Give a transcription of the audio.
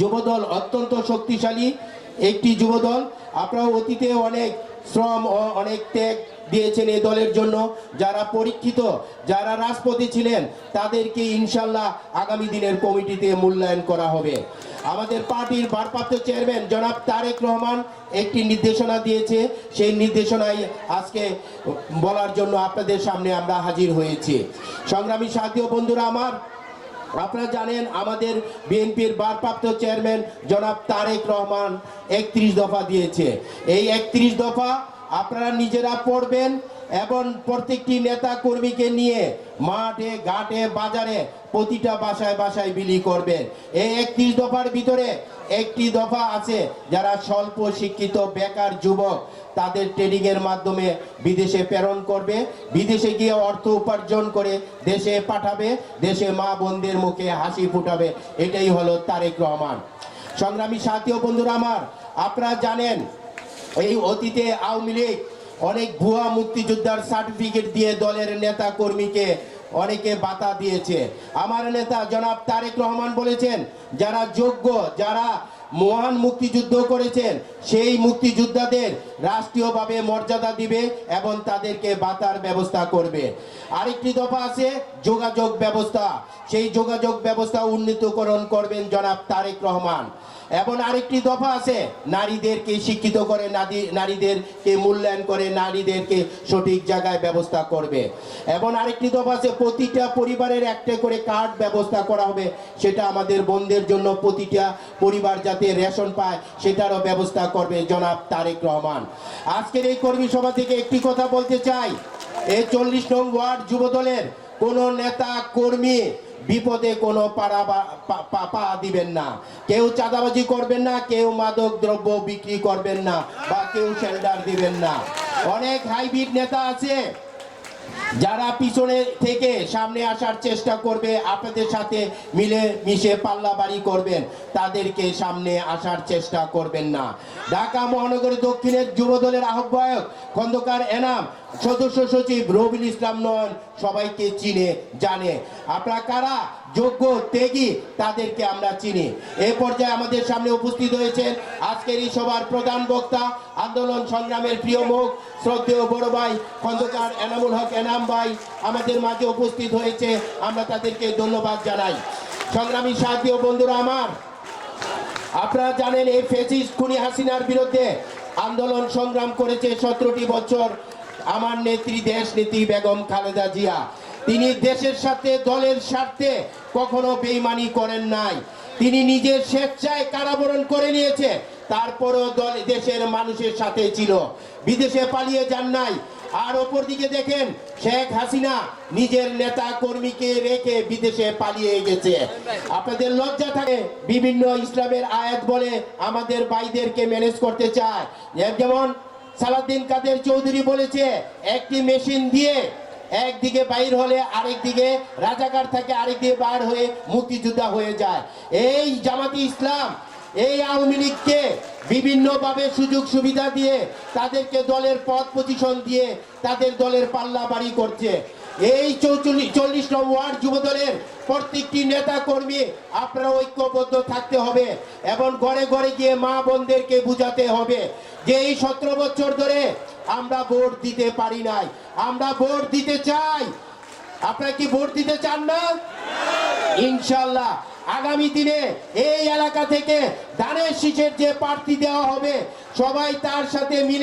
যুবদল অত্যন্ত শক্তিশালী, একটি যুবদল। আপনারা অতীতে অনেক শ্রম ও অনেক ত্যাগ দিয়েছেন এই দলের জন্য। যারা পরীক্ষিত, যারা রাজপথে ছিলেন, তাদেরকে ইনশাল্লাহ আগামী দিনের কমিটিতে মূল্যায়ন করা হবে। আমাদের পার্টির ভারপ্রাপ্ত চেয়ারম্যান জনাব তারেক রহমান একটি নির্দেশনা দিয়েছে। সেই নির্দেশনায় আজকে বলার জন্য আপনাদের সামনে আমরা হাজির হয়েছি। সংগ্রামী সাথী বন্ধুরা, আমার আপনারা জানেন আমাদের বিএনপির ভারপ্রাপ্ত চেয়ারম্যান জনাব তারেক রহমান একত্রিশ দফা দিয়েছে। এই একত্রিশ দফা আপনারা নিজেরা পড়বেন এবং প্রত্যেকটি নেতা কর্মীকে নিয়ে মাঠে, ঘাটে, বাজারে প্রতিটা বাসায় বাসায় বিলি করবেন। এই একত্রিশ দফার ভিতরে একটি দফা আছে যারা স্বল্প শিক্ষিত বেকার যুবক তাদের ট্রেনিং এর মাধ্যমে বিদেশে প্রেরণ করবে। বিদেশে গিয়ে অর্থ উপার্জন করে দেশে পাঠাবে, দেশে মা বোনদের মুখে হাসি ফুটাবে। এটাই হলো তারেক রহমান। সংগ্রামী সাথী বন্ধুরা আমার, আপনারা জানেন, এই অতীতে আওয়ামী লীগ অনেক ভুয়া মুক্তিযোদ্ধার সার্টিফিকেট দিয়ে দলের নেতা কর্মীকে অনেকে বাতা দিয়েছে। আমার নেতা জনাব তারেক রহমান বলেছেন, যারা যোগ্য, যারা মহান মুক্তিযুদ্ধ করেছেন। সেই মুক্তিযোদ্ধাদের রাষ্ট্রীয়ভাবে মর্যাদা দিবে এবং তাদেরকে বাতার ব্যবস্থা করবে। আরেকটি দফা আছে যোগাযোগ ব্যবস্থা। সেই যোগাযোগ ব্যবস্থা উন্নীতকরণ করবেন জনাব তারেক রহমান। এবং আরেকটি দফা আছে নারীদেরকে শিক্ষিত করে, নারী- নারীদেরকে মূল্যায়ন করে, নারীদেরকে সঠিক জায়গায় ব্যবস্থা করবে। এবং আরেকটি দফা আছে প্রতিটা পরিবারের একটা করে কার্ড ব্যবস্থা করা হবে। সেটা আমাদের বন্ধের জন্য প্রতিটা পরিবার যাতে রেশন পায়, সেটারও ব্যবস্থা করবে জনাব তারেক রহমান। আজকের এই কর্মী সভা থেকে একটি কথা বলতে চাই। এই চল্লিশ নং ওয়ার্ড যুবদলের কোন নেতা কর্মী বিপদে কোনো পাড়া পা দিবেন না। কেউ চাঁদাবাজি করবেন না, কেউ মাদক দ্রব্য বিক্রি করবেন না বা কেউ শেল্টার দিবেন না। অনেক হাইব্রিড নেতা আছে যারা পিছনে থেকে সামনে আসার চেষ্টা করবে, আপনাদের সাথে মিলে মিশে পাল্লা বাড়ি করবেন। তাদেরকে সামনে আসার চেষ্টা করবেন না। ঢাকা মহানগরী দক্ষিণের যুবদলের আহ্বায়ক খন্দকার এনাম, সদস্য সচিব রবিল ইসলাম নয়ন সবাইকে চিনে, জানে। আপনারা কারা? যোগ্য, ত্যাগী, তাদেরকে আমরা চিনি। এই পর্যায়ে আমাদের সামনে উপস্থিত হয়েছেন আজকের এই সভার প্রধান বক্তা, আন্দোলন সংগ্রামের প্রিয় মুখ, শ্রদ্ধেয় বড় ভাই, খন্দকার এনামুল হক এনাম ভাই আমাদের মাঝে উপস্থিত হয়েছে। আমরা তাদেরকে ধন্যবাদ জানাই। সংগ্রামী সাহায্য বন্ধুরা আমার, আপনারা জানেন এই ফেসিস খুনি হাসিনার বিরুদ্ধে আন্দোলন সংগ্রাম করেছে সতেরোটি বছর আমার নেত্রী দেশ নেত্রী বেগম খালেদা জিয়া, তিনি দেশের সাথে দলের স্বার্থে কখনো বেইমানি করেন নাই। তিনি নিজের স্বেচ্ছায় কারাবরণ করে নিয়েছে, তারপরেও দল, দেশের মানুষের সাথে ছিল। বিদেশে পালিয়ে যান নাই। আর ওপর দিকে দেখেন, শেখ হাসিনা নিজের নেতা কর্মীকে রেখে বিদেশে পালিয়ে গেছে। আপনাদের লজ্জা থাকে, বিভিন্ন ইসলামের আয়াত বলে আমাদের ভাইদেরকে ম্যানেজ করতে চায়। যেমন সালাদ্দিন কাদের চৌধুরী বলেছে, একটি মেশিন দিয়ে একদিকে বাইর হলে আরেক দিকে রাজাকার থাকে আরেক দিকে বার হয়ে মুক্তিযোদ্ধা হয়ে যায়। এই জামাতি ইসলাম, এই আওয়ামী লীগকে বিভিন্নভাবে সুযোগ সুবিধা দিয়ে তাদেরকে দলের পদ পজিশন দিয়ে তাদের দলের পাল্লা বাড়ি করছে। এই চৌচল্লিশ চল্লিশ নম্বর ওয়ার্ড যুব দলের প্রত্যেকটি নেতা কর্মী, আপনারা ঐক্যবদ্ধ থাকতে হবে এবং ঘরে ঘরে গিয়ে মা বোনদেরকে বুঝাতে হবে। যে এই সতেরো বছর ধরে আমরা ভোট দিতে পারি নাই, আমরা ভোট দিতে চাই। আপনারা কি ভোট দিতে চান না? ইনশাল্লাহ আগামী দিনে এই এলাকা থেকে ধানের শীষের যে প্রার্থী দেওয়া হবে, সবাই তার সাথে মিলে